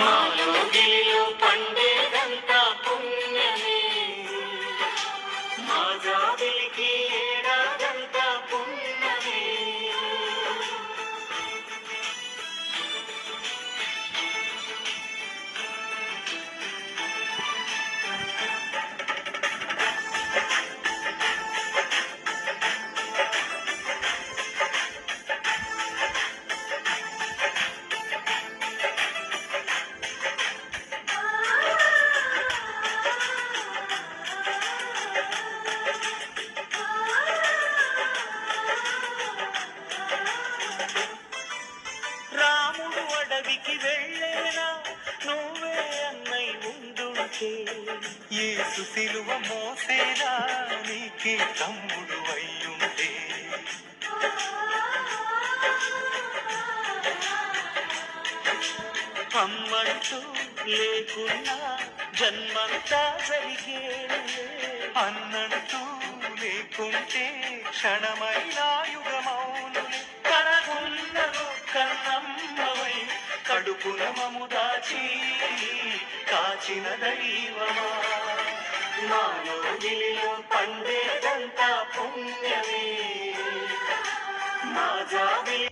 మాలో గిలిలో పండేదంతా పుణ్యమే. మా జాబిలికి అడవికి వెళ్ళేనా? నువ్వే అన్నై ఉండుంటే యేసు సిలువ మోసేనా? నీకే తమ్ముడు అయ్యుంటే. అమ్మంటూ లేకున్నా జన్మంతా జరిగే అన్నంటూ లేకుంటే క్షణమైనా కులమము దాచి కాచిన దైవమా? మాలో పండేదంతా పుణ్యమే. నా జాబ